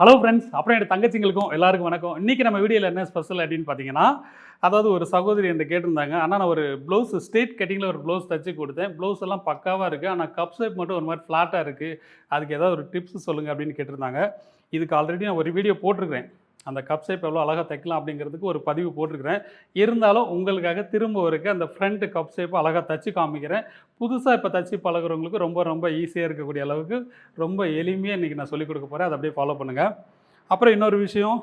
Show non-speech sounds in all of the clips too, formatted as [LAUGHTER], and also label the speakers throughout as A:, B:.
A: Hello friends அப்புறம் என் தங்கச்சிங்களுக்கும் எல்லாருக்கும் வணக்கம். இன்றைக்கி நம்ம வீடியோவில் என்ன ஸ்பெஷல் அப்படின்னு பார்த்தீங்கன்னா அதாவது ஒரு சகோதரி என்கிட்ட கேட்டிருந்தாங்க. ஆனால் நான் ஒரு ப்ளவுஸ் ஸ்ட்ரெயிட் கட்டிங்கில் ஒரு ப்ளவுஸ் தச்சு கொடுத்தேன். ப்ளவுஸ் எல்லாம் பக்காவாக இருக்குது ஆனால் கப் ஷேப் மட்டும் ஒரு மாதிரி ஃப்ளாட்டாக இருக்குது அதுக்கு ஏதாவது ஒரு டிப்ஸ் சொல்லுங்கள் அப்படின்னு கேட்டிருந்தாங்க. இதுக்கு ஆல்ரெடி நான் ஒரு வீடியோ போட்டிருக்கிறேன். அந்த கப் ஷேப் எவ்வளோ அழகாக தைக்கலாம் அப்படிங்கிறதுக்கு ஒரு பதிவு போட்டிருக்கிறேன். இருந்தாலும் உங்களுக்காக திரும்ப இருக்க அந்த ஃப்ரண்ட் கப் ஷேப்பை அழகாக தச்சு காமிக்கிறேன். புதுசாக இப்போ தச்சு பழகுறவங்களுக்கு ரொம்ப ரொம்ப ஈஸியாக இருக்கக்கூடிய அளவுக்கு ரொம்ப எளிமையாக இன்றைக்கி நான் சொல்லிக் கொடுக்க போகிறேன் அதை அப்படியே ஃபாலோ பண்ணுங்கள் அப்புறம் இன்னொரு விஷயம்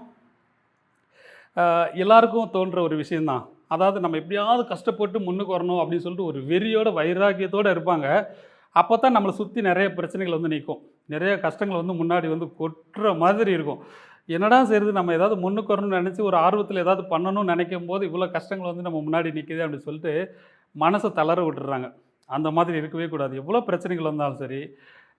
A: எல்லாருக்கும் தோன்ற ஒரு விஷயந்தான் அதாவது நம்ம எப்படியாவது கஷ்டப்பட்டு முன்னுக்கு வரணும் அப்படின்னு சொல்லிட்டு ஒரு வெறியோட வைராக்கியத்தோடு இருப்பாங்க. அப்போ தான் நம்மளை சுற்றி நிறைய பிரச்சனைகள் வந்து நிற்கும் நிறைய கஷ்டங்கள் வந்து முன்னாடி வந்து கொட்டுற மாதிரி இருக்கும். என்னடா செய்யுது நம்ம ஏதாவது முன்னுக்கு வரணும்னு நினச்சி ஒரு ஆர்வத்தில் ஏதாவது பண்ணணும்னு நினைக்கும் போது இவ்வளோ கஷ்டங்கள் வந்து நம்ம முன்னாடி நிற்கிது அப்படின்னு சொல்லிட்டு மனசை தளர விட்டுறாங்க. அந்த மாதிரி இருக்கவே கூடாது. எவ்வளோ பிரச்சனைகள் வந்தாலும் சரி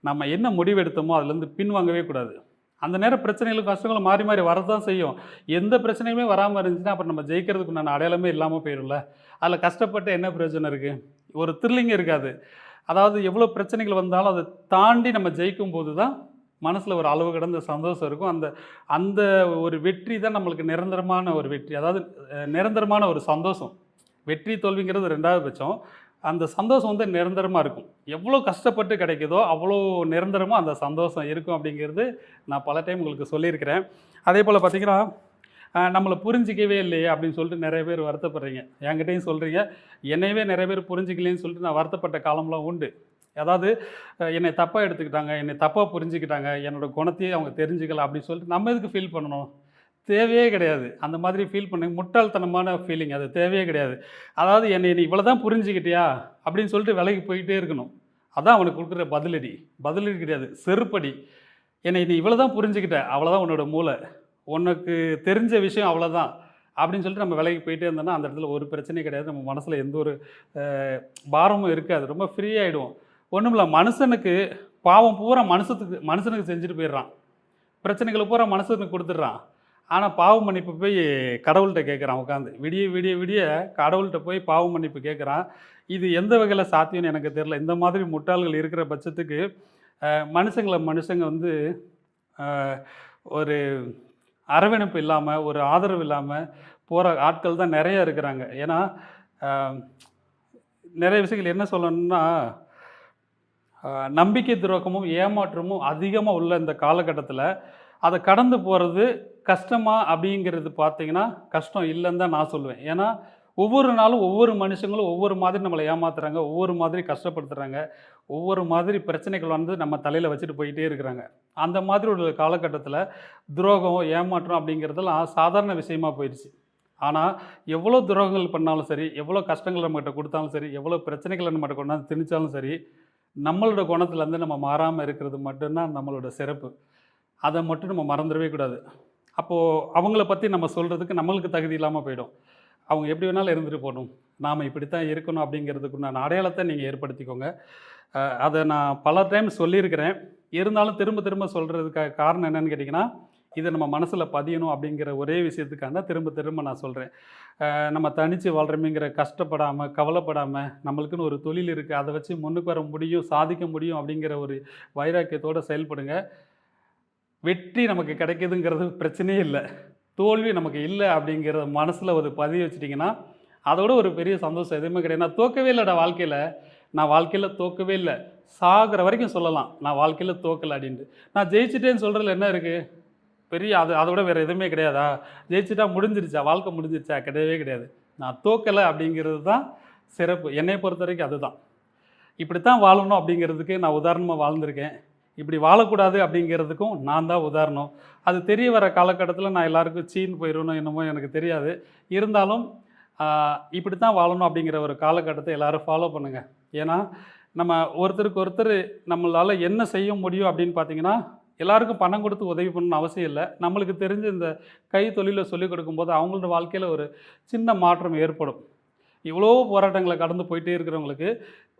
A: நம்ம என்ன முடிவு எடுத்தோமோ அதுலேருந்து பின்வாங்கவே கூடாது. அந்த நேரம் பிரச்சனைகளும் கஷ்டங்களும் மாறி மாறி வரதான் செய்யும். எந்த பிரச்சனையுமே வராமல் இருந்துச்சுன்னா அப்புறம் நம்ம ஜெயிக்கிறதுக்கு நான் அடையாளமே இல்லாமல் போயிடும்ல அதில் கஷ்டப்பட்டு என்ன பிரயோஜனம் இருக்குது ஒரு த்ரில்லிங் இருக்காது. அதாவது எவ்வளோ பிரச்சனைகள் வந்தாலும் அதை தாண்டி நம்ம ஜெயிக்கும் போது தான் மனசில் ஒரு அளவு கடந்த சந்தோஷம் இருக்கும். அந்த அந்த ஒரு வெற்றி தான் நம்மளுக்கு நிரந்தரமான ஒரு வெற்றி. அதாவது நிரந்தரமான ஒரு சந்தோஷம். வெற்றி தோல்விங்கிறது ரெண்டாவது பட்சம். அந்த சந்தோஷம் வந்து நிரந்தரமாக இருக்கும். எவ்வளோ கஷ்டப்பட்டு கிடைக்குதோ அவ்வளோ நிரந்தரமாக அந்த சந்தோஷம் இருக்கும் அப்படிங்கிறது நான் பல டைம் உங்களுக்கு சொல்லியிருக்கிறேன். அதே போல் பார்த்திங்கன்னா நம்மளை புரிஞ்சிக்கவே இல்லையே அப்படின்னு சொல்லிட்டு நிறைய பேர் வருத்தப்படுறீங்க. என்கிட்டையும் சொல்கிறீங்க என்னையவே நிறைய பேர் புரிஞ்சிக்கலைன்னு சொல்லிட்டு நான் வருத்தப்பட்ட காலம்லாம் உண்டு. அதாவது என்னை தப்பாக எடுத்துக்கிட்டாங்க என்னை தப்பாக புரிஞ்சுக்கிட்டாங்க என்னோடய குணத்தையே அவங்க தெரிஞ்சுக்கல அப்படின்னு சொல்லிட்டு நம்ம எதுக்கு ஃபீல் பண்ணணும்? தேவையே கிடையாது. அந்த மாதிரி ஃபீல் பண்ணி முட்டாள்தனமான ஃபீலிங் அது தேவையே கிடையாது. அதாவது என்னை நீ இவ்வளோ தான் புரிஞ்சுக்கிட்டியா? அப்படின்னு சொல்லிட்டு விலைக்கு போயிட்டே இருக்கணும். அதான் அவனுக்கு கொடுக்குற பதிலடி. பதிலடி கிடையாது. செருப்படி. என்னை நீ இவ்வளோ தான் புரிஞ்சுக்கிட்ட அவ்வளோதான் உன்னோட மூளை. உனக்கு தெரிஞ்ச விஷயம் அவ்வளோதான் அப்படின்னு சொல்லிட்டு நம்ம விலைக்கு போயிட்டே இருந்தோம்னா அந்த இடத்துல ஒரு பிரச்சனையும் கிடையாது. நம்ம மனசில் எந்த ஒரு பாரமும் இருக்காது. ரொம்ப ஃப்ரீ ஆகிடுவோம் ஒன்றும் இல்லை மனுஷனுக்கு பாவம் பூரா மனுஷத்துக்கு மனுஷனுக்கு செஞ்சுட்டு போயிடுறான். பிரச்சனைகளை பூரா மனுஷனுக்கு கொடுத்துட்றான். ஆனால் பாவம் மன்னிப்பு போய் கடவுள்கிட்ட கேட்குறான் உட்காந்து விடிய விடிய விடிய கடவுள்கிட்ட போய் பாவம் மன்னிப்பு கேட்குறான். இது எந்த வகையில் சாத்தியம்னு எனக்கு தெரில இந்த மாதிரி முட்டாள்கள் இருக்கிற பட்சத்துக்கு மனுஷங்களை மனுஷங்க வந்து ஒரு அரவணைப்பு இல்லாமல் ஒரு ஆதரவு இல்லாமல் போகிற ஆட்கள் தான் நிறைய இருக்கிறாங்க. ஏன்னா நிறைய விஷயங்கள் என்ன சொல்லணும்னா நம்பிக்கை துரோகமும் ஏமாற்றமும் அதிகமாக உள்ள இந்த காலகட்டத்தில் அதை கடந்து போகிறது கஷ்டமா அப்படிங்கிறது பார்த்தீங்கன்னா கஷ்டம் இல்லைன்னு தான் நான் சொல்லுவேன். ஏன்னா ஒவ்வொரு நாளும் ஒவ்வொரு மனுஷங்களும் ஒவ்வொரு மாதிரி நம்மளை ஏமாத்துறாங்க ஒவ்வொரு மாதிரி கஷ்டப்படுத்துகிறாங்க ஒவ்வொரு மாதிரி பிரச்சனைகள் வந்து நம்ம தலையில் வச்சுட்டு போயிட்டே இருக்கிறாங்க. அந்த மாதிரி ஒரு காலகட்டத்தில் துரோகம் ஏமாற்றம் அப்படிங்கிறதெல்லாம் சாதாரண விஷயமா போயிடுச்சு. ஆனால் எவ்வளோ துரோகங்கள் பண்ணாலும் சரி எவ்வளோ கஷ்டங்கள் நம்மகிட்ட கொடுத்தாலும் சரி எவ்வளோ பிரச்சனைகளை நம்மகிட்ட கொண்டாந்து திணிச்சாலும் சரி நம்மளோட குணத்துலேருந்து நம்ம மாறாமல் இருக்கிறது மட்டும்தான் நம்மளோட சிறப்பு. அதை மட்டும் நம்ம மறந்துடவே கூடாது. அப்போது அவங்கள பற்றி நம்ம சொல்கிறதுக்கு நம்மளுக்கு தகுதி இல்லாமல் போயிடும். அவங்க எப்படி வேணாலும் இருந்துட்டு போகணும். நாம் இப்படித்தான் இருக்கணும் அப்படிங்கிறதுக்குண்டான அடையாளத்தை நீங்கள் ஏற்படுத்திக்கோங்க. அதை நான் பல டைம் சொல்லியிருக்கிறேன். இருந்தாலும் திரும்ப திரும்ப சொல்கிறதுக்காக காரணம் என்னென்னு கேட்டிங்கன்னா இதை நம்ம மனசில் பதியணும் அப்படிங்கிற ஒரே விஷயத்துக்காக தான் திரும்ப திரும்ப நான் சொல்கிறேன் நம்ம தனித்து வாழ்கிறோமேங்கிற கஷ்டப்படாமல் கவலைப்படாமல் நம்மளுக்குன்னு ஒரு தொழில் இருக்குது அதை வச்சு முன்னுக்கு வர முடியும் சாதிக்க முடியும் அப்படிங்கிற ஒரு வைராக்கியத்தோடு செயல்படுங்க. வெற்றி நமக்கு கிடைக்குதுங்கிறது பிரச்சனையே இல்லை. தோல்வி நமக்கு இல்லை அப்படிங்கிறத மனசில் ஒரு பதிய வச்சிட்டிங்கன்னா அதோட ஒரு பெரிய சந்தோஷம் எதுவுமே கிடையாது. நான் தோக்கவே இல்லைடா வாழ்க்கையில். நான் வாழ்க்கையில் தோக்கவே இல்லை. சாகிற வரைக்கும் சொல்லலாம். நான் வாழ்க்கையில் தோக்கலை அப்படின்ட்டு. நான் ஜெயிச்சிட்டேன்னு சொல்கிறதுல என்ன இருக்குது பெரிய அது அதோட வேறு எதுவுமே கிடையாதா? ஜெயிச்சிட்டா முடிஞ்சிருச்சா? வாழ்க்கை முடிஞ்சிருச்சா? கிடையவே கிடையாது. நான் தோக்கலை அப்படிங்கிறது தான் சிறப்பு. என்னை பொறுத்த வரைக்கும் அதுதான். இப்படி தான் வாழணும் அப்படிங்கிறதுக்கு நான் உதாரணமாக வாழ்ந்திருக்கேன். இப்படி வாழக்கூடாது அப்படிங்கிறதுக்கும் நான் தான் உதாரணம். அது தெரிய வர காலகட்டத்தில் நான் எல்லாருக்கும் சீன் போயிடணும் என்னமோ எனக்கு தெரியாது. இருந்தாலும் இப்படி தான் வாழணும் அப்படிங்கிற ஒரு காலகட்டத்தை எல்லோரும் ஃபாலோ பண்ணுங்கள் ஏன்னா நம்ம ஒருத்தருக்கு ஒருத்தர் நம்மளால் என்ன செய்ய முடியும் அப்படின்னு பார்த்தீங்கன்னா எல்லாருக்கும் பணம் கொடுத்து உதவி பண்ணணும்னு அவசியம் இல்லை. நம்மளுக்கு தெரிஞ்ச இந்த கை தொழிலை சொல்லிக் கொடுக்கும்போது அவங்களோட வாழ்க்கையில் ஒரு சின்ன மாற்றம் ஏற்படும். இவ்வளோ போராட்டங்களை கடந்து போயிட்டே இருக்கிறவங்களுக்கு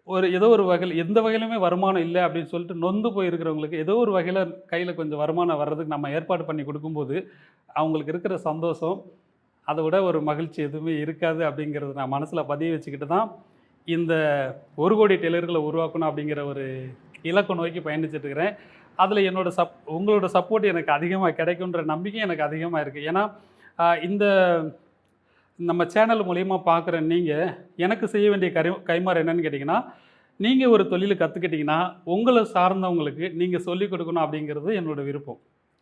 A: ஒரு ஏதோ ஒரு வகையில் எந்த வகையிலுமே வருமானம் இல்லை அப்படின்னு சொல்லிட்டு நொந்து போயிருக்கிறவங்களுக்கு ஏதோ ஒரு வகையில் கையில் கொஞ்சம் வருமானம் வர்றதுக்கு நம்ம ஏற்பாடு பண்ணி கொடுக்கும்போது அவங்களுக்கு இருக்கிற சந்தோஷம் அதை விட ஒரு மகிழ்ச்சி எதுவுமே இருக்காது அப்படிங்கிறத நான் மனசில் பதிய வச்சுக்கிட்டு தான் இந்த ஒரு கோடி டெய்லர்களை உருவாக்கணும் அப்படிங்கிற ஒரு இலக்கு நோக்கி பயணிச்சுட்டு இருக்கிறேன். அதில் என்னோட சப் உங்களோட சப்போர்ட் எனக்கு அதிகமாக கிடைக்குன்ற நம்பிக்கை எனக்கு அதிகமாக இருக்குது ஏன்னா இந்த நம்ம சேனல் மூலிமா பார்க்குற நீங்கள் எனக்கு செய்ய வேண்டிய கரி கைமாறு என்னன்னு கேட்டிங்கன்னா நீங்கள் ஒரு தொழிலை கற்றுக்கிட்டிங்கன்னா உங்களை சார்ந்தவங்களுக்கு நீங்கள் சொல்லிக் கொடுக்கணும் அப்படிங்கிறது என்னோட விருப்பம்.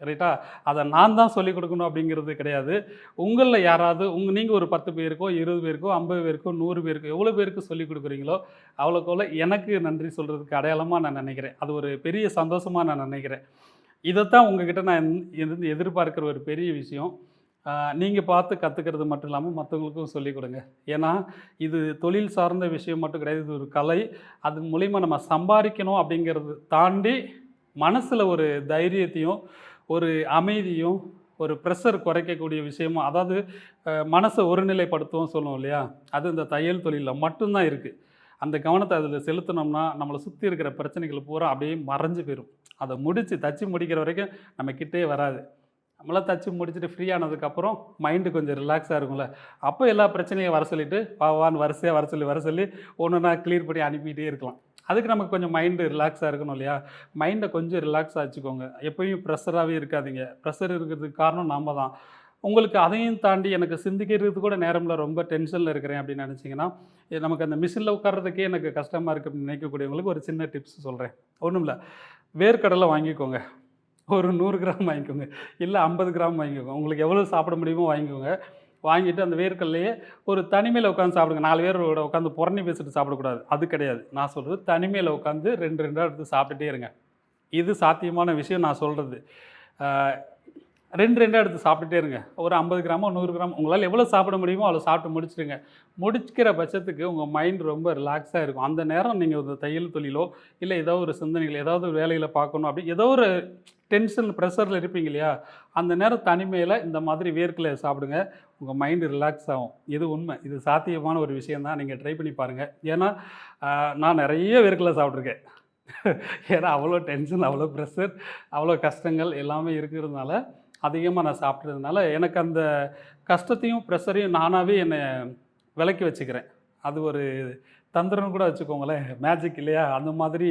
A: ரைட்டா அதை நான் தான் சொல்லிக் கொடுக்கணும் அப்படிங்கிறது கிடையாது. உங்களில் யாராவது உங்கள் நீங்கள் ஒரு பத்து பேருக்கோ இருபது பேருக்கோ ஐம்பது பேருக்கோ நூறு பேருக்கோ எவ்வளோ பேருக்கு சொல்லிக் கொடுக்குறீங்களோ அவ்வளோக்கவ்வளோ எனக்கு நன்றி சொல்கிறதுக்கு அடையாளமாக நான் நினைக்கிறேன். அது ஒரு பெரிய சந்தோஷமாக நான் நினைக்கிறேன். இதைத்தான் உங்ககிட்ட நான் இருந்து எதிர்பார்க்குற ஒரு பெரிய விஷயம். நீங்கள் பார்த்து கற்றுக்கிறது மட்டும் இல்லாமல் மற்றவங்களுக்கும் சொல்லிக் கொடுங்க. ஏன்னா இது தொழில் சார்ந்த விஷயம் மட்டும் கிடையாது. இது ஒரு கலை. அது மூலிமா நம்ம சம்பாதிக்கணும் அப்படிங்கிறது தாண்டி மனசில் ஒரு தைரியத்தையும் ஒரு அமைதியும் ஒரு ப்ரெஷர் குறைக்கக்கூடிய விஷயமும் அதாவது மனசை ஒருநிலைப்படுத்தவும் சொல்லுவோம் இல்லையா? அது இந்த தையல் தொழிலில் மட்டும்தான் இருக்குது அந்த கவனத்தை அதில் செலுத்தினோம்னா நம்மளை சுற்றி இருக்கிற பிரச்சனைகள் பூரா அப்படியே மறைஞ்சு போயிடும் அதை முடித்து தச்சு முடிக்கிற வரைக்கும் நம்ம கிட்டே வராது. நம்மளாம் தச்சு முடிச்சுட்டு ஃப்ரீ ஆனதுக்கப்புறம் மைண்டு கொஞ்சம் ரிலாக்ஸாக இருக்கும்ல. அப்போ எல்லா பிரச்சனையும் வர சொல்லிட்டு பாவான்னு வரிசையாக வர சொல்லி வர சொல்லி ஒன்று நான் க்ளியர் பண்ணி அனுப்பிக்கிட்டே இருக்கலாம். அதுக்கு நமக்கு கொஞ்சம் மைண்டு ரிலாக்ஸாக இருக்கணும் இல்லையா? மைண்டை கொஞ்சம் ரிலாக்ஸாக வச்சுக்கோங்க. எப்பயும் ப்ரெஷராகவே இருக்காதீங்க. ப்ரெஷர் இருக்கிறதுக்கு காரணம் நாம் தான். உங்களுக்கு அதையும் தாண்டி எனக்கு சிந்திக்கிறதுக்கு கூட நேரம்ல ரொம்ப டென்ஷனில் இருக்கிறேன் அப்படின்னு நினச்சிங்கன்னா நமக்கு அந்த மிஷினில் உட்கார்றதுக்கே எனக்கு கஷ்டமாக இருக்குது அப்படின்னு நினைக்கக்கூடியவங்களுக்கு ஒரு சின்ன டிப்ஸ் சொல்கிறேன் ஒன்றும் இல்லை. வேர்க்கடலை வாங்கிக்கோங்க. ஒரு நூறு கிராம் வாங்கிக்கோங்க. இல்லை ஐம்பது கிராம் வாங்கிக்கோங்க. உங்களுக்கு எவ்வளோ சாப்பிட முடியுமோ வாங்கிக்கோங்க. வாங்கிட்டு அந்த வேர்க்கல்லையே ஒரு தனிமையில் உட்காந்து சாப்பிடுங்க. நாலு பேரோட உட்காந்து புறணி பேசிட்டு சாப்பிடக்கூடாது. அது கிடையாது. நான் சொல்கிறது தனிமையில் உட்காந்து ரெண்டு ரெண்டாக எடுத்து சாப்பிட்டுட்டே இருங்க. இது சாத்தியமான விஷயம் நான் சொல்கிறது ரெண்டு ரெண்டாக எடுத்து சாப்பிட்டுட்டே இருங்க. ஒரு ஐம்பது கிராமோ நூறு கிராம் உங்களால் எவ்வளோ சாப்பிட முடியுமோ அவ்வளோ சாப்பிட்டு முடிச்சிடுங்க முடிக்கிற பட்சத்துக்கு உங்கள் மைண்ட் ரொம்ப ரிலாக்ஸாக இருக்கும். அந்த நேரம் நீங்கள் ஒரு தையல் தொழிலோ இல்லை ஏதோ ஒரு சிந்தனைகள் ஏதாவது ஒரு வேலையில் பார்க்கணும் அப்படி ஏதோ ஒரு டென்ஷன் ப்ரெஷரில் இருப்பீங்க இல்லையா? அந்த நேரம் தனிமையில் இந்த மாதிரி வேர்க்கில் சாப்பிடுங்க. உங்கள் மைண்டு ரிலாக்ஸ் ஆகும். இது உண்மை. இது சாத்தியமான ஒரு விஷயம் தான். நீங்கள் ட்ரை பண்ணி பாருங்கள் ஏன்னா நான் நிறைய வேர்க்கில் சாப்பிட்ருக்கேன் ஏன்னா அவ்வளோ டென்ஷன் அவ்வளோ ப்ரெஷர் அவ்வளோ கஷ்டங்கள் எல்லாமே இருக்கிறதுனால அதிகமாக நான் சாப்பிட்றதுனால எனக்கு அந்த கஷ்டத்தையும் ப்ரெஷரையும் நானாகவே என்னை விலக்கி வச்சுக்கிறேன். அது ஒரு தந்திரம்னு கூட வச்சுக்கோங்களேன். மேஜிக் இல்லையா? அந்த மாதிரி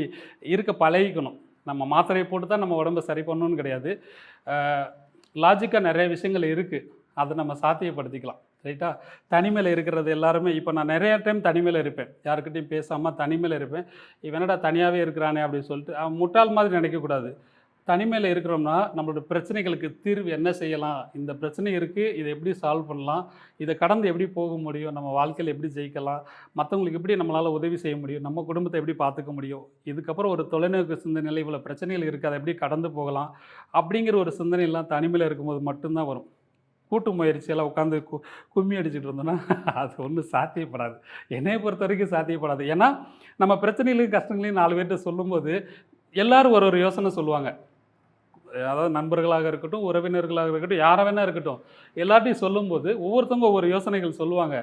A: இருக்க பழகிக்கணும். நம்ம மாத்திரையை போட்டு தான் நம்ம உடம்ப சரி பண்ணணும்னு கிடையாது. லாஜிக்காக நிறைய விஷயங்கள் இருக்குது அதை நம்ம சாத்தியப்படுத்திக்கலாம். ரைட்டா தனிமையில் இருக்கிறது எல்லாருமே இப்போ நான் நிறைய டைம் தனிமையில் இருப்பேன். யாருக்கிட்டையும் பேசாமல் தனிமையில் இருப்பேன். இவனடா தனியாகவே இருக்கிறானே அப்படின்னு சொல்லிட்டு அவன் முட்டாள் மாதிரி நினைக்கக்கூடாது. தனிமையில் இருக்கிறோம்னா நம்மளோட பிரச்சனைகளுக்கு தீர்வு என்ன செய்யலாம்? இந்த பிரச்சனை இருக்குது இதை எப்படி சால்வ் பண்ணலாம்? இதை கடந்து எப்படி போக முடியும்? நம்ம வாழ்க்கையில் எப்படி ஜெயிக்கலாம்? மற்றவங்களுக்கு எப்படி நம்மளால் உதவி செய்ய முடியும்? நம்ம குடும்பத்தை எப்படி பார்த்துக்க முடியும்? இதுக்கப்புறம் ஒரு தொலைநோக்கு சிந்தனையில் இவ்வளோ பிரச்சனைகள் இருக்குது அதை எப்படி கடந்து போகலாம்? அப்படிங்கிற ஒரு சிந்தனையெல்லாம் தனிமையில் இருக்கும்போது மட்டும்தான் வரும். கூட்டு முயற்சியெல்லாம் உட்காந்து கு கும்மி அடிச்சுட்டு இருந்தோன்னா [LAUGHS] அது ஒன்றும் சாத்தியப்படாது. என்னையை பொறுத்த வரைக்கும் சாத்தியப்படாது. ஏன்னா நம்ம பிரச்சனைகளையும் கஷ்டங்களையும் நாலு பேர்கிட்ட சொல்லும்போது எல்லோரும் ஒரு ஒரு யோசனை சொல்லுவாங்க. அதாவது நண்பர்களாக இருக்கட்டும் உறவினர்களாக இருக்கட்டும் யாரை வேணா இருக்கட்டும் எல்லாத்தையும் சொல்லும்போது ஒவ்வொருத்தவங்க ஒவ்வொரு யோசனைகள் சொல்லுவாங்க.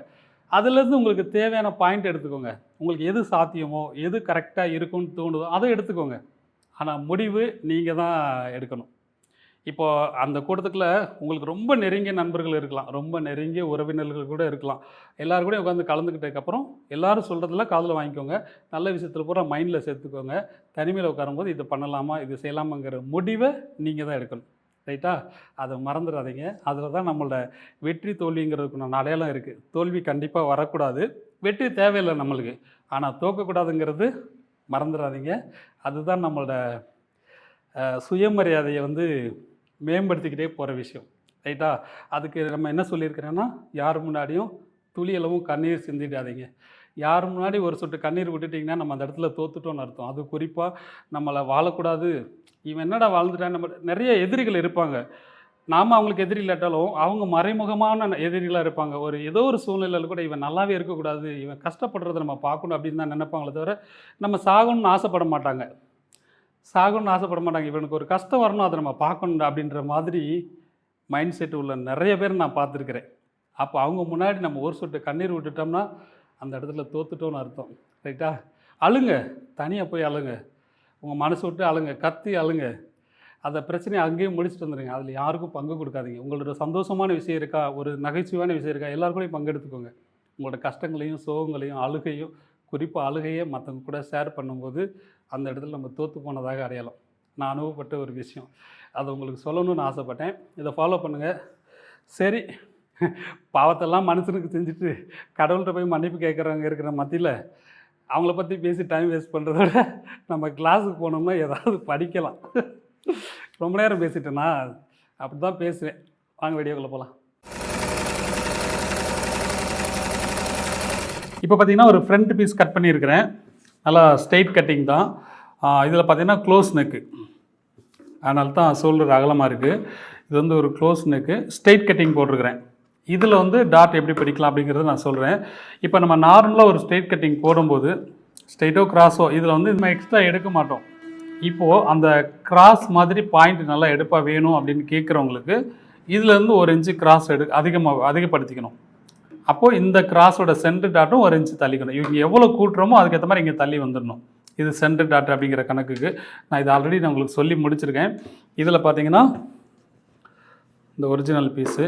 A: அதுலேருந்து உங்களுக்கு தேவையான பாயிண்ட் எடுத்துக்கோங்க. உங்களுக்கு எது சாத்தியமோ எது கரெக்டாக இருக்கும்னு தோணுதோ அதை எடுத்துக்கோங்க. ஆனால் முடிவு நீங்கள் தான் எடுக்கணும். இப்போ அந்த கூட்டத்துக்குள்ள உங்களுக்கு ரொம்ப நெருங்கிய நண்பர்கள் இருக்கலாம். ரொம்ப நெருங்கிய உறவினர்கள் கூட இருக்கலாம். எல்லோரும் கூட உட்காந்து கலந்துக்கிட்டதுக்கப்புறம் எல்லோரும் சொல்கிறதுல காதில் வாங்கிக்கோங்க. நல்ல விஷயத்தில் பூரா மைண்டில் சேர்த்துக்கோங்க. தனிமையில் உட்காரும்போது இது பண்ணலாமா இது செய்யலாமாங்கிற முடிவை நீங்கள் தான் எடுக்கணும். ரைட்டா? அதை மறந்துடாதீங்க. அதில் தான் நம்மளோட வெற்றி தோல்விங்கிறதுக்குண்டான அடையாளம் இருக்குது தோல்வி கண்டிப்பாக வரக்கூடாது. வெற்றி தேவையில்லை நம்மளுக்கு. ஆனால் தோக்கக்கூடாதுங்கிறது மறந்துடாதீங்க. அதுதான் நம்மளோட சுயமரியாதையை வந்து மேம்படுத்திக்கிட்டே போகிற விஷயம் ரைட்டா? அதுக்கு நம்ம என்ன சொல்லியிருக்கிறோன்னா யார் முன்னாடியும் துளியளவும் கண்ணீர் சிந்திடாதீங்க. யார் முன்னாடி ஒரு சொட்டு கண்ணீர் விட்டுட்டிங்கன்னா நம்ம அந்த இடத்துல தோத்துட்டோம்னு அர்த்தம். அது குறிப்பாக நம்மளை வாழக்கூடாது. இவன் என்னடா வாழ்ந்துட்டான் நம்ம நிறைய எதிரிகள் இருப்பாங்க. நாம் அவங்களுக்கு எதிரி இல்லாட்டாலும் அவங்க மறைமுகமான எதிரிகளாக இருப்பாங்க. ஒரு ஏதோ ஒரு சூழ்நிலையில் கூட இவன் நல்லாவே இருக்கக்கூடாது இவன் கஷ்டப்படுறத நம்ம பார்க்கணும் அப்படின்னு தான் நினைப்பாங்களே தவிர நம்ம சாகணும்னு ஆசைப்பட மாட்டாங்க. சாகணும்னு ஆசைப்பட மாட்டாங்க. இவனுக்கு ஒரு கஷ்டம் வரணும் அதை நம்ம பார்க்கணும் அப்படின்ற மாதிரி மைண்ட் செட் உள்ள நிறைய பேர் நான் பார்த்துருக்குறேன். அப்போ அவங்க முன்னாடி நம்ம ஒரு சொட்டு கண்ணீர் விட்டுட்டோம்னா அந்த இடத்துல தோத்துட்டோம்னு அர்த்தம். ரைட்டா அழுங்க. தனியாக போய் அழுங்க. உங்கள் மனசு விட்டு அழுங்க. கத்தி அழுங்க. அந்த பிரச்சனையை அங்கேயும் முடிச்சுட்டு வந்துடுங்க அதில் யாருக்கும் பங்கு கொடுக்காதீங்க. உங்களோட சந்தோஷமான விஷயம் இருக்கா? ஒரு நகைச்சுவையான விஷயம் இருக்கா? எல்லாருக்கூடையும் பங்கெடுத்துக்கோங்க. உங்களோட கஷ்டங்களையும் சோகங்களையும் அழுகையும் குறிப்பாக அழுகையை மற்றவங்க கூட ஷேர் பண்ணும்போது அந்த இடத்துல நம்ம தோற்று போனதாக அடையாளம் நான் அனுபவப்பட்ட ஒரு விஷயம். அதை உங்களுக்கு சொல்லணும்னு ஆசைப்பட்டேன். இதை ஃபாலோ பண்ணுங்கள் சரி. பாவத்தெல்லாம் மனுஷனுக்கு செஞ்சுட்டு கடவுள்கிட்ட போய் மன்னிப்பு கேட்குறவங்க இருக்கிற மத்தியில் அவங்கள பற்றி பேசி டைம் வேஸ்ட் பண்ணுறத விட நம்ம கிளாஸுக்கு போனோம்னா ஏதாவது படிக்கலாம். ரொம்ப நேரம் பேசிட்டேன்னா அப்படி தான் பேசுவேன். வாங்க வீடியோக்குள்ளே போகலாம் இப்போ பார்த்தீங்கன்னா ஒரு ஃப்ரண்ட் பீஸ் கட் பண்ணியிருக்கிறேன். நல்லா ஸ்ட்ரெயிட் கட்டிங் தான். இதில் பார்த்தீங்கன்னா க்ளோஸ் நெக்கு அதனால தான் ஷோல்டர் அகலமாக இருக்குது இது வந்து ஒரு க்ளோஸ் நெக்கு ஸ்ட்ரெயிட் கட்டிங் போட்டிருக்கிறேன். இதில் வந்து டாட் எப்படி படிக்கலாம் அப்படிங்கிறத நான் சொல்கிறேன் இப்போ நம்ம நார்மலாக ஒரு ஸ்ட்ரெயிட் கட்டிங் போடும்போது ஸ்ட்ரெயிட்டோ கிராஸோ இதில் வந்து நம்ம எக்ஸ்ட்ரா எடுக்க மாட்டோம். இப்போது அந்த கிராஸ் மாதிரி பாயிண்ட் நல்லா எடுப்பாக வேணும் அப்படின்னு கேட்குறவங்களுக்கு இதுலேருந்து ஒரு இன்ச்சு கிராஸ் எடு அதிகமாக அதிகப்படுத்திக்கணும். அப்போது இந்த கிராஸோட சென்ட்ரு டாட்டும் ஒரு இன்ச்சு தள்ளிக்கணும். இவங்க எவ்வளோ கூட்டுறோமோ அதுக்கேற்ற மாதிரி இங்கே தள்ளி வந்துடணும். இது சென்ட்ரு டாட் அப்படிங்கிற கணக்குக்கு நான் இது ஆல்ரெடி நான் உங்களுக்கு சொல்லி முடிச்சிருக்கேன். இதில் பார்த்தீங்கன்னா இந்த ஒரிஜினல் பீஸு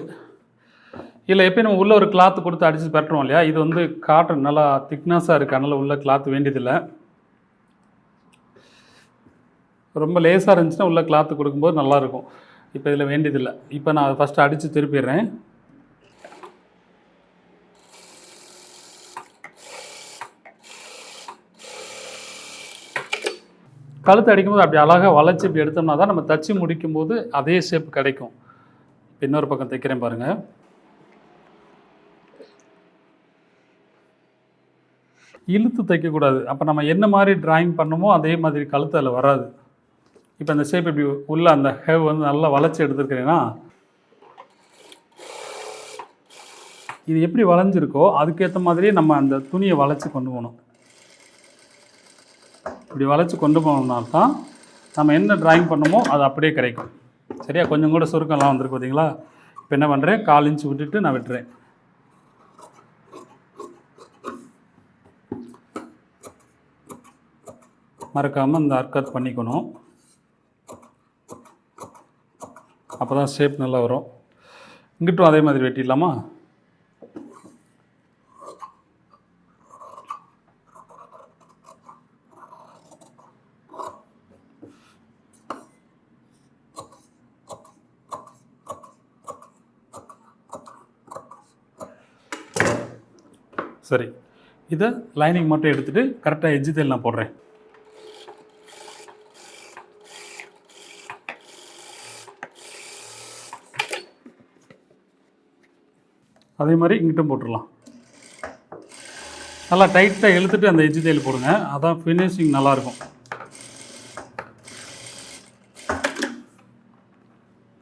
A: இல்லை எப்பயும் நம்ம உள்ளே ஒரு கிளாத் கொடுத்து அடித்து பெட்டுறோம் இல்லையா? இது வந்து காட்டன் நல்லா திக்னஸாக இருக்குது அதனால் உள்ள கிளாத் வேண்டியதில்லை. ரொம்ப லேசாக இருந்துச்சுன்னா உள்ள கிளாத்து கொடுக்கும்போது நல்லாயிருக்கும் இப்போ இதில் வேண்டியதில்லை. இப்போ நான் அதை ஃபஸ்ட்டு அடித்து திருப்பிடுறேன். கழுத்து அடிக்கும்போது அப்படி அழகாக வளைச்சி இப்படி எடுத்தோம்னா தான் நம்ம தச்சு முடிக்கும்போது அதே ஷேப் கிடைக்கும். இன்னொரு பக்கம் தைக்கிறேன் பாருங்கள் இழுத்து தைக்கக்கூடாது அப்போ நம்ம என்ன மாதிரி டிராயிங் பண்ணமோ அதே மாதிரி கழுத்து அதில் வராது. இப்போ அந்த ஷேப் இப்படி உள்ள அந்த ஹேவ் வந்து நல்லா வளைச்சி எடுத்துருக்கிறேன்னா இது எப்படி வளைஞ்சிருக்கோ அதுக்கேற்ற மாதிரியே நம்ம அந்த துணியை வளைச்சி கொண்டு போகணும். இப்படி வளைச்சி கொண்டு போனோம்னா தான் நம்ம என்ன டிராயிங் பண்ணமோ அது அப்படியே கிடைக்கும். சரியா? கொஞ்சம் கூட சுருக்கம்லாம் வந்திருக்கு பார்த்தீங்களா இப்போ என்ன பண்ணுறேன் கால் இன்ச்சு விட்டுட்டு நான் விட்டுறேன். மறக்காமல் இந்த அர்க்கத் பண்ணிக்கணும். அப்போ தான் ஷேப் நல்லா வரும். இங்கிட்டும் அதே மாதிரி வெட்டிடலாமா? சரி. இதை லைனிங் மட்டும் எடுத்துகிட்டு கரெக்டாக எஜ்ஜு தேல் நான் போடுறேன். அதே மாதிரி இங்கிட்டும் போட்டுடலாம். நல்லா டைட்டாக இழுத்துட்டு அந்த எஜ்ஜி தையல் போடுங்க. அதான் ஃபினிஷிங் நல்லாயிருக்கும்.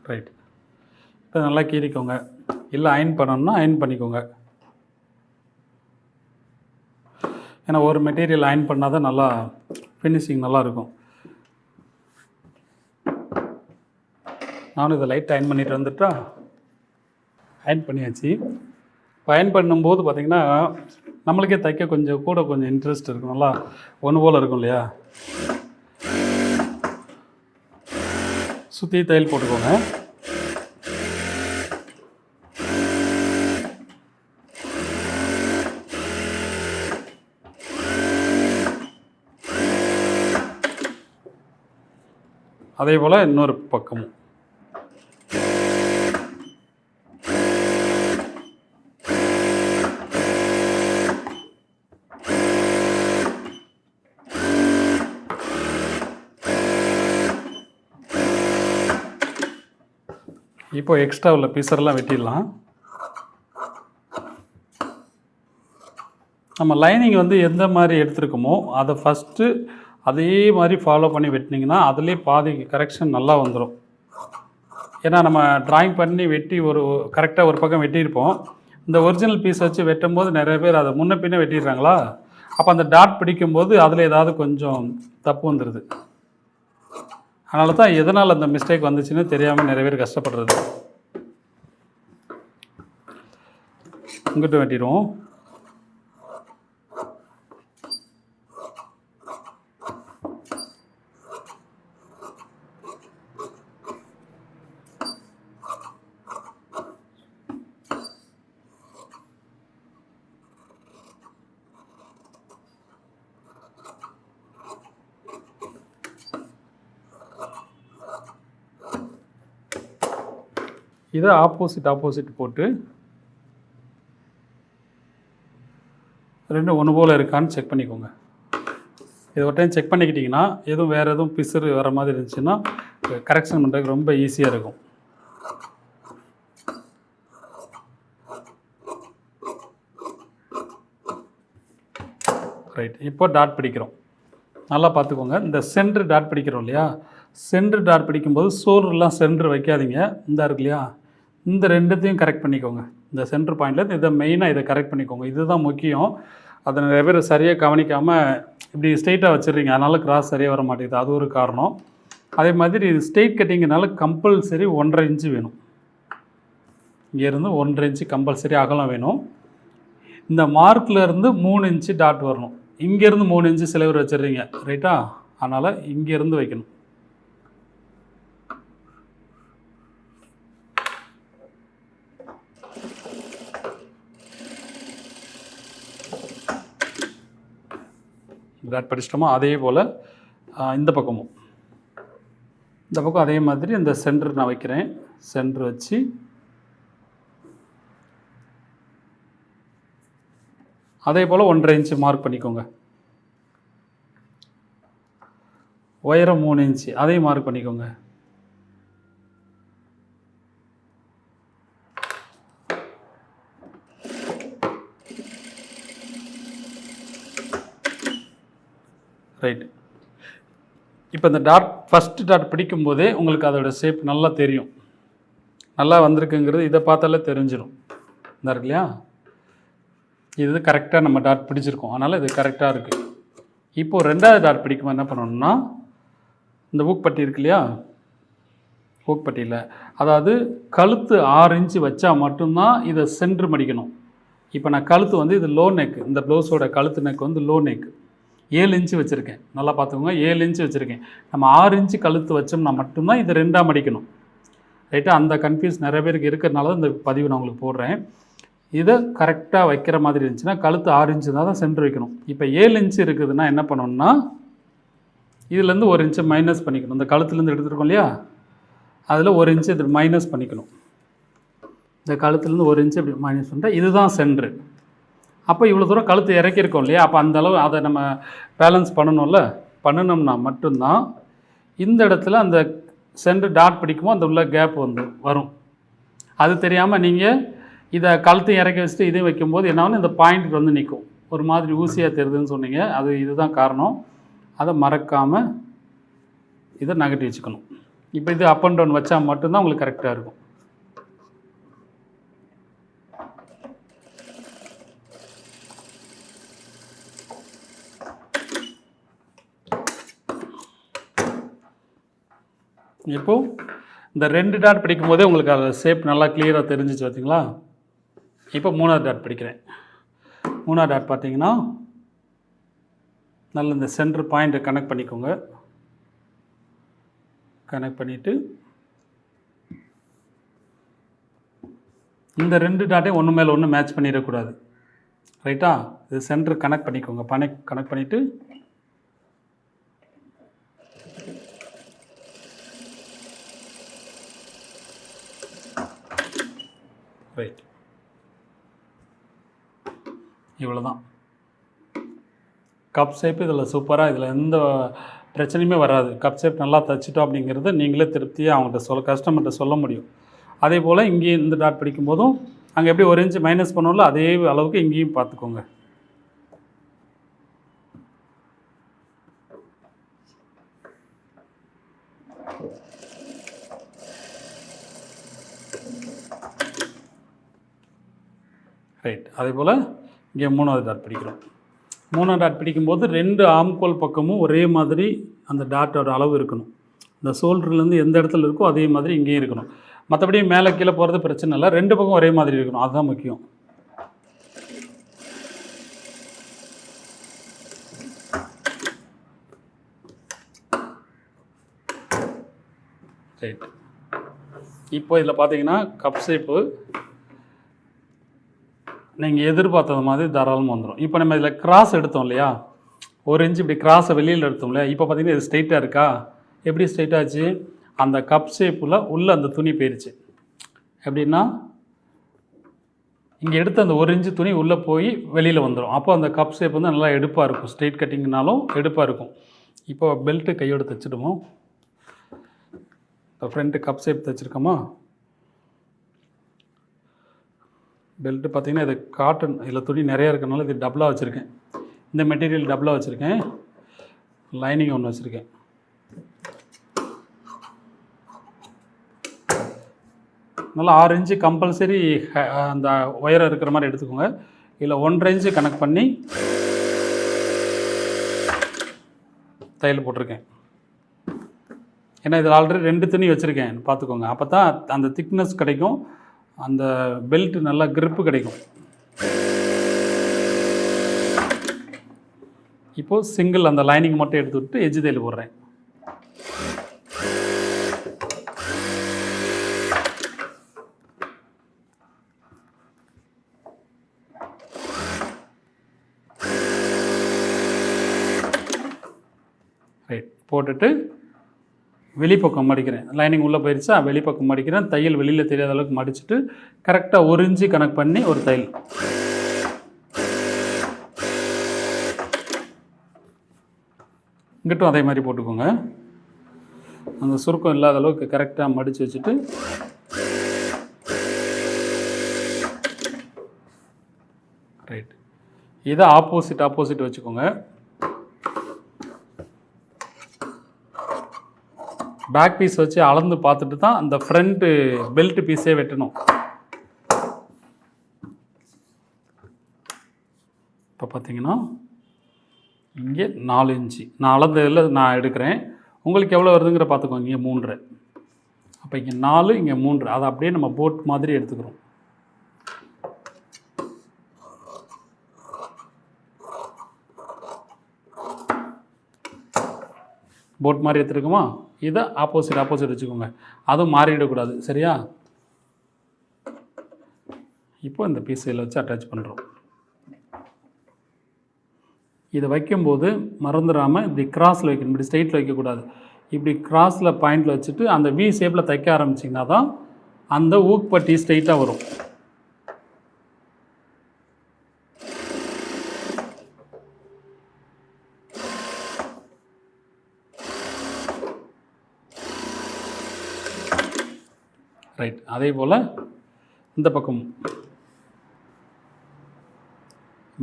A: ரைட் இப்போ நல்லா கீறிக்கோங்க. இல்லை அயன் பண்ணணும்னா அயன் பண்ணிக்கோங்க. ஏன்னா ஒரு மெட்டீரியல் அயன் பண்ணால் தான் நல்லா ஃபினிஷிங் நல்லாயிருக்கும். நானும் இதை லைட் அயன் பண்ணிட்டு வந்துட்டா அயன் பண்ணியாச்சு. இப்போ அயன் பண்ணும்போது பார்த்திங்கன்னா நம்மளுக்கே தைக்க கொஞ்சம் கூட கொஞ்சம் இன்ட்ரெஸ்ட் இருக்கும். நல்லா ஒன்று போல் இருக்கும் இல்லையா? சுற்றி தையல் போட்டுக்கோங்க. அதே போல் இன்னொரு பக்கமும். இப்போ எக்ஸ்ட்ரா உள்ள பீசரெல்லாம் வெட்டிடலாம். நம்ம லைனிங் வந்து எந்த மாதிரி எடுத்துருக்கோமோ அதை ஃபஸ்ட்டு அதே மாதிரி ஃபாலோ பண்ணி வெட்டினீங்கன்னா அதுலேயே பாதி கரெக்ஷன் நல்லா வந்துடும் ஏன்னா நம்ம ட்ராயிங் பண்ணி வெட்டி ஒரு கரெக்டாக ஒரு பக்கம் வெட்டியிருப்போம். இந்த ஒரிஜினல் பீஸ் வச்சு வெட்டும் போது நிறைய பேர் அதை முன்ன பின்ன வெட்டிடுறாங்களா? அப்போ அந்த டாட் பிடிக்கும்போது அதில் ஏதாவது கொஞ்சம் தப்பு வந்துடுது அதனால தான் எதனால் அந்த மிஸ்டேக் வந்துச்சுன்னு தெரியாமல் நிறைய பேர் கஷ்டப்படுறது. உங்கள்கிட்ட வெட்டிடுவோம். இதை ஆப்போசிட் ஆப்போசிட் போட்டு ரெண்டும் ஒன்று போல் இருக்கான்னு செக் பண்ணிக்கோங்க. இது ஒரு டைம் செக் பண்ணிக்கிட்டிங்கன்னா எதுவும் வேறு எதுவும் பிசுறு வர மாதிரி இருந்துச்சுன்னா கரெக்ஷன் பண்ணுறதுக்கு ரொம்ப ஈஸியாக இருக்கும். ரைட் இப்போ டாட் பிடிக்கிறோம். நல்லா பார்த்துக்கோங்க. இந்த சென்ட்ரு டாட் பிடிக்கிறோம் இல்லையா? சென்ட்ரு டாட் பிடிக்கும்போது சோறுலாம் சென்ட்ரு வைக்காதீங்க. இந்த இருக்கு இல்லையா? இந்த ரெண்டுத்தையும் கரெக்ட் பண்ணிக்கோங்க. இந்த சென்ட்ரு பாயிண்ட்லேருந்து இதை மெயினாக இதை கரெக்ட் பண்ணிக்கோங்க. இதுதான் முக்கியம். அதை நிறைய பேர் சரியாக கவனிக்காமல் இப்படி ஸ்ட்ரெயிட்டாக வச்சுருக்கீங்க அதனால் கிராஸ் சரியாக வர மாட்டேங்குது. அது ஒரு காரணம். அதே மாதிரி இது ஸ்ட்ரெயிட் கட்டிங்கனால கம்பல்சரி ஒன்றரை இன்ச்சு வேணும். இங்கேருந்து ஒன்றரை இன்ச்சு கம்பல்சரி அகலம் வேணும். இந்த மார்க்கில் இருந்து மூணு இன்ச்சு டாட் வரணும். இங்கேருந்து மூணு இன்ச்சு சிலவர் வச்சிடுறீங்க. ரைட்டா அதனால் இங்கேருந்து வைக்கணும். விராட் படிச்சிட்டோமோ அதே போல் இந்த பக்கமும். இந்த பக்கம் அதே மாதிரி இந்த சென்டர் நான் வைக்கிறேன். சென்டர் வச்சு அதே போல் ஒன்றரை இன்ச்சு மார்க் பண்ணிக்கோங்க. உயரம் மூணு இன்ச்சு அதையும் மார்க் பண்ணிக்கோங்க. ரைட் இப்போ இந்த டாட் ஃபஸ்ட்டு டாட் பிடிக்கும்போதே உங்களுக்கு அதோட ஷேப் நல்லா தெரியும். நல்லா வந்திருக்குங்கிறது இதை பார்த்தாலே தெரிஞ்சிடும் இந்த இருக்கு இல்லையா? இது கரெக்டாக நம்ம டாட் பிடிச்சிருக்கோம். அதனால் இது கரெக்டாக இருக்குது இப்போது ரெண்டாவது டாட் பிடிக்கும்போது என்ன பண்ணணும்னா இந்த ஊக்பட்டி இருக்கு இல்லையா? ஊக்பட்டியில் அதாவது கழுத்து ஆறு இன்ச்சு வச்சா மட்டும்தான் இதை சென்று மடிக்கணும். இப்போ நான் கழுத்து வந்து இது லோ நெக் இந்த ப்ளவுஸோட கழுத்து நெக் வந்து லோ நெக்கு ஏழு இன்ச்சு வச்சுருக்கேன். நல்லா பார்த்துக்கோங்க ஏழு இன்ச்சு வச்சுருக்கேன். நம்ம ஆறு இன்ச்சு கழுத்து வச்சோம்னா மட்டும்தான் இது ரெண்டாக மடிக்கணும் ரைட்டாக அந்த கன்ஃபியூஸ் நிறைய பேருக்கு இருக்கிறனால தான் இந்த பதிவு நான் உங்களுக்கு போடுறேன். இதை கரெக்டாக வைக்கிற மாதிரி இருந்துச்சுன்னா கழுத்து ஆறு இன்ச்சு தான் தான் சென்டர் வைக்கணும். இப்போ ஏழு இன்ச்சு இருக்குதுன்னா என்ன பண்ணணும்னா இதுலேருந்து ஒரு இன்ச்சு மைனஸ் பண்ணிக்கணும். இந்த கழுத்துலேருந்து எடுத்துருக்கோம் இல்லையா? அதில் ஒரு இன்ச்சு இது மைனஸ் பண்ணிக்கணும். இந்த கழுத்துலேருந்து ஒரு இன்ச்சு இப்படி மைனஸ் பண்ணிட்டா இதுதான் சென்ட்ரு அப்போ இவ்வளோ தூரம் கழுத்து இறக்கியிருக்கோம் இல்லையா? அப்போ அந்த அளவு அதை நம்ம பேலன்ஸ் பண்ணணும்ல? பண்ணினோம்னா மட்டும்தான் இந்த இடத்துல அந்த சென்டர் டாட் பிடிக்குமோ அந்த உள்ள கேப் வந்து வரும். அது தெரியாமல் நீங்கள் இதை கழுத்தையும் இறக்கி வச்சுட்டு இதையும் வைக்கும்போது என்ன இந்த பாயிண்ட் வந்து நிற்கும் ஒரு மாதிரி ஊசியாக தெரியுதுன்னு சொன்னீங்க. அது இதுதான் காரணம். அதை மறக்காமல் இதை நகட்டி வச்சுக்கணும். இப்போ இது அப் அண்ட் டவுன் வச்சால் மட்டும்தான் உங்களுக்கு கரெக்டாக இருக்கும். இப்போ இந்த ரெண்டு டாட் பிடிக்கும் போதே உங்களுக்கு அது ஷேப் நல்லா கிளியராக தெரிஞ்சிச்சு பார்த்தீங்களா இப்போ மூணாவது டாட் பிடிக்கிறேன். மூணாவது டாட் பார்த்தீங்கன்னா நல்ல இந்த சென்டர் பாயிண்ட்டை கனெக்ட் பண்ணிக்கோங்க. கனெக்ட் பண்ணிவிட்டு இந்த ரெண்டு டாட்டையும் ஒன்று மேலே ஒன்று மேட்ச் பண்ணிடக்கூடாது. ரைட்டா இது சென்டர் கனெக்ட் பண்ணிக்கோங்க. பனை கனெக்ட் பண்ணிவிட்டு ரைட் இவ்வளோ தான் கப் ஷேப் இதில் சூப்பராக இதில் எந்த பிரச்சனையுமே வராது. கப் ஷேப் நல்லா தைச்சிட்டோம் அப்படிங்கிறது நீங்களே திருப்தியாக அவங்கள்ட்ட சொல்ல கஸ்டமர்கிட்ட சொல்ல முடியும். அதே போல் இங்கேயும் இந்த டாட் பிடிக்கும் போதும் அங்கே எப்படி ஒரு இன்ச்சு மைனஸ் பண்ணோம்ல அதே அளவுக்கு இங்கேயும் பார்த்துக்கோங்க. ரைட் அதே போல் இங்கே மூணாவது டாட் பிடிக்கிறோம். மூணாவது டாட் பிடிக்கும்போது ரெண்டு ஆம்கோல் பக்கமும் ஒரே மாதிரி அந்த டாட்டோட அளவு இருக்கணும். இந்த சோல்டர்லேருந்து எந்த இடத்துல இருக்கோ அதே மாதிரி இங்கேயும் இருக்கணும். மற்றபடி மேலே கீழே போகிறது பிரச்சனை இல்லை. ரெண்டு பக்கம் ஒரே மாதிரி இருக்கணும். அதுதான் முக்கியம். ரைட் இப்போ இதில் பார்த்தீங்கன்னா கப் ஷேப்பு நீங்கள் எதிர்பார்த்தது மாதிரி தாராளமாக வந்துடும் இப்போ நம்ம இதில் கிராஸ் எடுத்தோம் இல்லையா? ஒரு இன்ச்சு இப்படி கிராஸை வெளியில் எடுத்தோம் இல்லையா? இப்போ பார்த்தீங்கன்னா இது ஸ்ட்ரெயிட்டாக இருக்கா? எப்படி ஸ்ட்ரெயிட்டாச்சு அந்த கப் ஷேப்பில் உள்ளே அந்த துணி போயிருச்சு. எப்படின்னா இங்கே எடுத்து அந்த ஒரு இன்ச்சு துணி உள்ளே போய் வெளியில் வந்துடும் அப்போ அந்த கப் ஷேப் வந்து நல்லா எடுப்பாக இருக்கும். ஸ்ட்ரெயிட் கட்டிங்னாலும் எடுப்பாக இருக்கும். இப்போ பெல்ட்டு கையோட தைச்சிடுவோம். இப்போ ஃப்ரண்ட்டு கப் ஷேப் தைச்சிருக்கோமா? பெல்ட்டு பார்த்தீங்கன்னா இது காட்டன் இதில் துணி நிறையா இருக்கிறனால இது டபுளாக வச்சுருக்கேன். இந்த மெட்டீரியல் டபுளாக வச்சுருக்கேன். லைனிங் ஒன்று வச்சுருக்கேன். நல்லா ஆறு இன்ச்சு கம்பல்சரி அந்த ஒயரை இருக்கிற மாதிரி எடுத்துக்கோங்க. இதில் ஒன்றரை இன்ச்சு கனெக்ட் பண்ணி தையல் போட்டிருக்கேன். ஏன்னா இதில் ஆல்ரெடி ரெண்டு துணி வச்சுருக்கேன். பார்த்துக்கோங்க. அப்போ தான் அந்த திக்னஸ் கிடைக்கும். அந்த பெல்ட் நல்லா கிரிப்பு கிடைக்கும். இப்போது சிங்கிள் அந்த லைனிங் மட்டும் எடுத்து விட்டு எஜ்ஜு தையல் போடுறேன். ரைட் போட்டுட்டு வெளிப்பக்கம் மடிக்கிறேன். லைனிங் உள்ளே போயிடுச்சா வெளிப்பக்கம் மடிக்கிறேன். தையல் வெளியில் தெரியாத அளவுக்கு மடிச்சுட்டு கரெக்டாக ஒரு இன்ச்சு கணக்கு பண்ணி ஒரு தையல். இங்கிட்டும் அதே மாதிரி போட்டுக்கோங்க. அந்த சுருக்கம் இல்லாத அளவுக்கு கரெக்டாக மடித்து வச்சுட்டு ரைட் இதை ஆப்போசிட் ஆப்போசிட் வச்சுக்கோங்க. பேக் பீஸ் வச்சு அளந்து பார்த்துட்டு தான் அந்த ஃப்ரண்ட்டு பெல்ட் பீஸே வெட்டணும். இப்போ பார்த்தீங்கன்னா இங்கே நாலு இன்ச்சு. நான் அளந்ததில் நான் எடுக்கிறேன். உங்களுக்கு எவ்வளோ வருதுங்கிற பார்த்துக்கோங்க இங்கே மூன்றரை அப்போ இங்கே நாலு இங்கே மூன்று. அதை அப்படியே நம்ம போட் மாதிரி எடுத்துக்கிறோம். போட் மாதிரி எடுத்துருக்குமா? இதை ஆப்போசிட் ஆப்போசிட் வச்சுக்கோங்க. அதுவும் மாறிடக்கூடாது. சரியா? இப்போ இந்த பீஸ் இதில் வச்சு அட்டாச் பண்ணுறோம் இதை வைக்கும்போது மறந்துடாமல் இப்படி கிராஸில் வைக்கணும். இப்படி ஸ்ட்ரெயிட்டில் வைக்கக்கூடாது. இப்படி கிராஸில் பாயிண்டில் வச்சுட்டு அந்த வி ஷேப்பில் தைக்க ஆரம்பிச்சிங்கன்னா தான் அந்த ஊக்பட்டி ஸ்ட்ரெயிட்டாக வரும். ரைட் அதே போல் இந்த பக்கம்.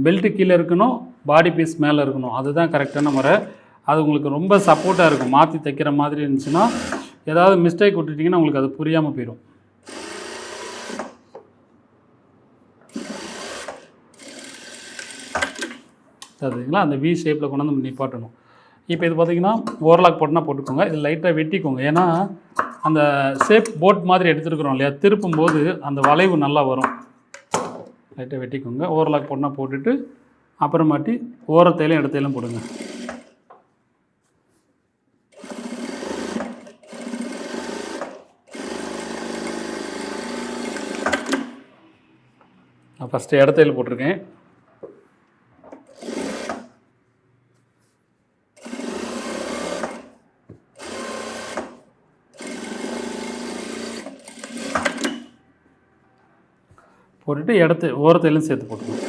A: பெல்ட்டு கீழே இருக்கணும் பாடி பீஸ் மேலே இருக்கணும். அதுதான் கரெக்டான முறை. அது உங்களுக்கு ரொம்ப சப்போர்ட்டாக இருக்கும். மாற்றி தைக்கிற மாதிரி இருந்துச்சுன்னா ஏதாவது மிஸ்டேக் விட்டுட்டிங்கன்னா உங்களுக்கு அது புரியாமல் போயிடும். சரிங்களா? அந்த வி ஷேப்பில் கொண்டு வந்து நிப்பாட்டணும். இப்போ இது பார்த்தீங்கன்னா ஓவர்லாக் போட்டுனா போட்டுக்கோங்க. இது லைட்டாக வெட்டிக்கோங்க. ஏன்னா அந்த ஷேப் போட் மாதிரி எடுத்துருக்குறோம் இல்லையா திருப்பும் போது அந்த வளைவு நல்லா வரும். லைட்டாக வெட்டிக்கோங்க. ஓவர்லாக் போட்டுனா போட்டுட்டு அப்புறமாட்டி ஓரத்தையிலும் இடத்தையிலும் போடுங்க. நான் ஃபஸ்ட்டு இடத்தையில் போட்டிருக்கேன். போட்டுட்டு இடத்து ஓரத்தையிலும் சேர்த்து போட்டுக்கணும்.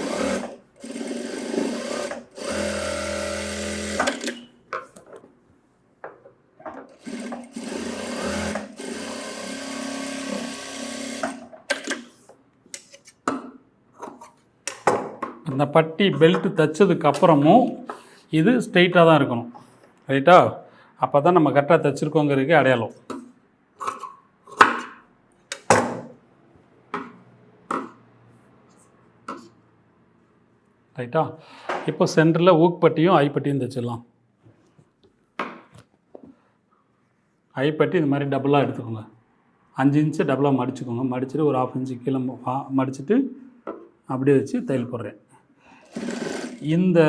A: இந்த பட்டி பெல்ட்டு தைச்சதுக்கு அப்புறமும் இது ஸ்ட்ரெயிட்டாக தான் இருக்கணும். ரைட்டா அப்போ தான் நம்ம கரெக்டாக தைச்சிருக்கோங்கிறதுக்கு அடையாளம். ரைட்டா? இப்போ சென்டரில் ஊக்பட்டியும் ஐப்பட்டியும் தைச்சிடலாம். ஐப்பட்டி இந்த மாதிரி டபுளாக எடுத்துக்கோங்க. அஞ்சு இன்ச்சு டபுளாக மடிச்சுக்கோங்க. மடிச்சுட்டு ஒரு ஆஃப் இன்ச்சு கீழே மடிச்சுட்டு அப்படியே வச்சு தையல் போடுறேன். இந்த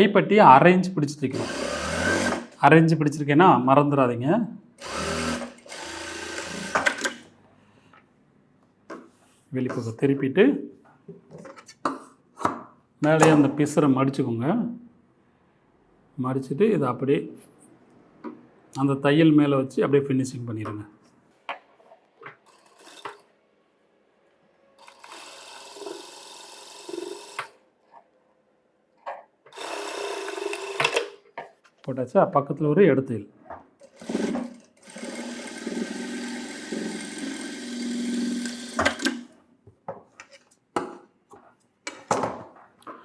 A: ஐப்பட்டியை அரை இன்ச் பிடிச்சி தைக்கணும். அரை இன்ச்சு பிடிச்சிருக்கேன்னா மறந்துடாதீங்க. வெளிப்பக்கம் திருப்பிட்டு மேலேயே அந்த பிசரை மடிச்சுக்கோங்க. மடிச்சுட்டு இதை அப்படியே அந்த தையல் மேலே வச்சு அப்படியே ஃபினிஷிங் பண்ணிடுங்க. போட்டாச்சா? பக்கத்தில் ஒரு இடத்தையில்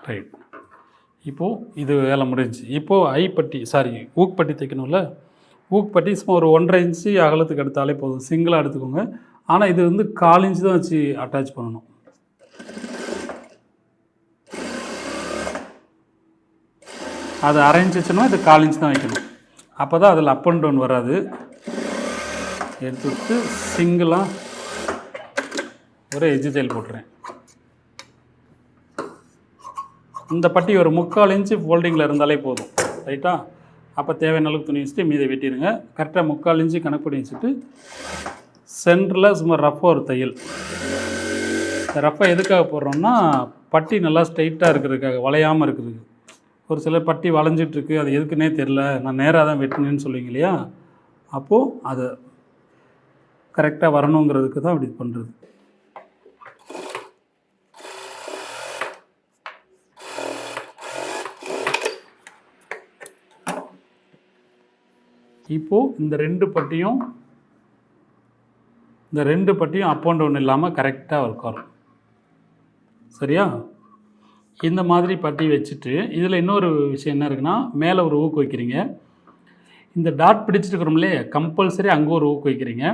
A: ரைட் இப்போது இது வேலை முடிஞ்சு. இப்போது ஐப்பட்டி சாரி ஊக்பட்டி தைக்கணும்ல? ஊக்பட்டி சும்மா ஒரு ஒன்றரை இன்ச்சு அகலத்துக்கு எடுத்தாலே போதும். சிங்கிளாக எடுத்துக்கோங்க. ஆனால் இது வந்து கால் இன்ச்சு தான் வச்சு அட்டாச் பண்ணணும். அது அரை இன்ச்சு வச்சோம்னா இது கால் இன்ச் தான் வைக்கணும். அப்போ தான் அதில் அப் அண்ட் டவுன் வராது. எடுத்து விட்டு சிங்கிளாக ஒரு எஜ்ஜு தையல் போட்டுறேன். இந்த பட்டி ஒரு முக்கால் இன்ச்சு ஃபோல்டிங்கில் இருந்தாலே போதும். ரைட்டா? அப்போ தேவையான அளவுக்கு துணி வச்சுட்டு மீதை வெட்டிடுங்க. கரெக்டாக முக்கால் இன்ச்சு கணக்கு வச்சுட்டு சென்டரில் சும்மா ரஃப்பாக ஒரு தையல். இந்த ரஃப்பாக எதுக்காக போடுறோம்னா பட்டி நல்லா ஸ்ட்ரைட்டாக இருக்கிறதுக்காக வளையாமல் இருக்கிறதுக்கு. ஒரு சிலர் பட்டி வளைஞ்சிட்ருக்கு அது எதுக்குன்னே தெரில நான் நேராக தான் வெட்டினேன்னு சொல்லுவீங்க இல்லையா? அப்போது அதை கரெக்டாக வரணுங்கிறதுக்கு தான் அப்படி பண்ணுறது இப்போது இந்த ரெண்டு பட்டியும் இந்த ரெண்டு பட்டியும் அப் அண்ட் டவுன் இல்லாமல் கரெக்டாக உட்காரும் சரியா? இந்த மாதிரி பட்டி வச்சுட்டு இதில் இன்னொரு விஷயம் என்ன இருக்குன்னா மேலே ஒரு ஊக்கு வைக்கிறீங்க. இந்த டாட் பிடிச்சிருக்கிறோம்லே கம்பல்சரி அங்கே ஒரு ஊக்கு வைக்கிறீங்க.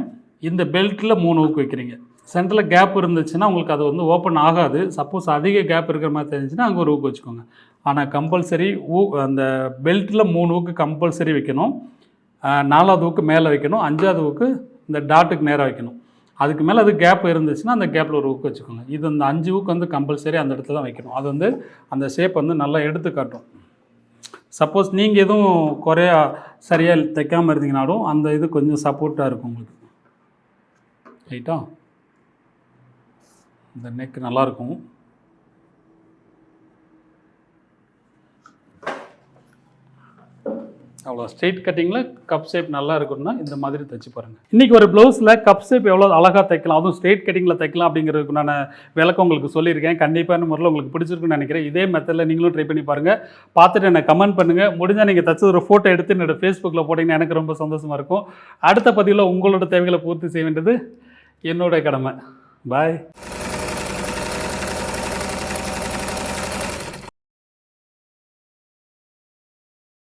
A: இந்த பெல்ட்டில் மூணு ஊக்கு வைக்கிறீங்க. சென்டரில் கேப் இருந்துச்சுன்னா உங்களுக்கு அது வந்து ஓப்பன் ஆகாது. சப்போஸ் அதிக கேப் இருக்கிற மாதிரி தெரிஞ்சுன்னா அங்கே ஒரு ஊக்கு வச்சுக்கோங்க. ஆனால் கம்பல்சரி ஊ அந்த பெல்ட்டில் மூணு ஊக்கு கம்பல்சரி வைக்கணும். நாலாவது ஊக்கு மேலே வைக்கணும். அஞ்சாவது ஊக்கு இந்த டாட்டுக்கு நேராக வைக்கணும். அதுக்கு மேலே அது கேப் இருந்துச்சுன்னா அந்த கேப்பில் ஒரு ஊக்கு வச்சுக்கோங்க. இது அந்த அஞ்சு ஊக்கு வந்து கம்பல்சரி அந்த இடத்துல தான் வைக்கணும். அது வந்து அந்த ஷேப் வந்து நல்லா எடுத்து காட்டும் சப்போஸ் நீங்கள் எதுவும் குறையா சரியாக தைக்காமல் இருந்தீங்கனாலும் அந்த இது கொஞ்சம் சப்போர்ட்டாக இருக்கும் உங்களுக்கு. ரைட்டா இந்த நெக் நல்லாயிருக்கும் அவ்வளோ ஸ்ட்ரெயிட் கட்டிங்கில் கப் ஷேப் நல்லா இருக்கும்னா இந்த மாதிரி தைச்சு பாருங்கள் இன்றைக்கி ஒரு ப்ளவுஸில் கப் ஷேப் எவ்வளோ அழகாக தைக்கலாம் அதுவும் ஸ்ட்ரெயிட் கட்டிங்கில் தைக்கலாம் அப்படிங்கிறதுக்கு நான் விளக்கம் உங்களுக்கு சொல்லியிருக்கேன். கண்டிப்பான முறையில் உங்களுக்கு பிடிச்சிருக்குன்னு நினைக்கிறேன். இதே மெத்தடில் நீங்களும் ட்ரை பண்ணி பாருங்கள் பார்த்துட்டு எனக்கு கமெண்ட் பண்ணுங்கள் முடிஞ்சால் நீங்கள் தச்சது ஒரு ஃபோட்டோ எடுத்து என்னோட ஃபேஸ்புக்கில் போட்டிங்கன்னா எனக்கு ரொம்ப சந்தோஷமாக இருக்கும். அடுத்த பதிவில் உங்களோட தேவைகளை பூர்த்தி செய்ய வேண்டியது என்னோட கடமை. பாய்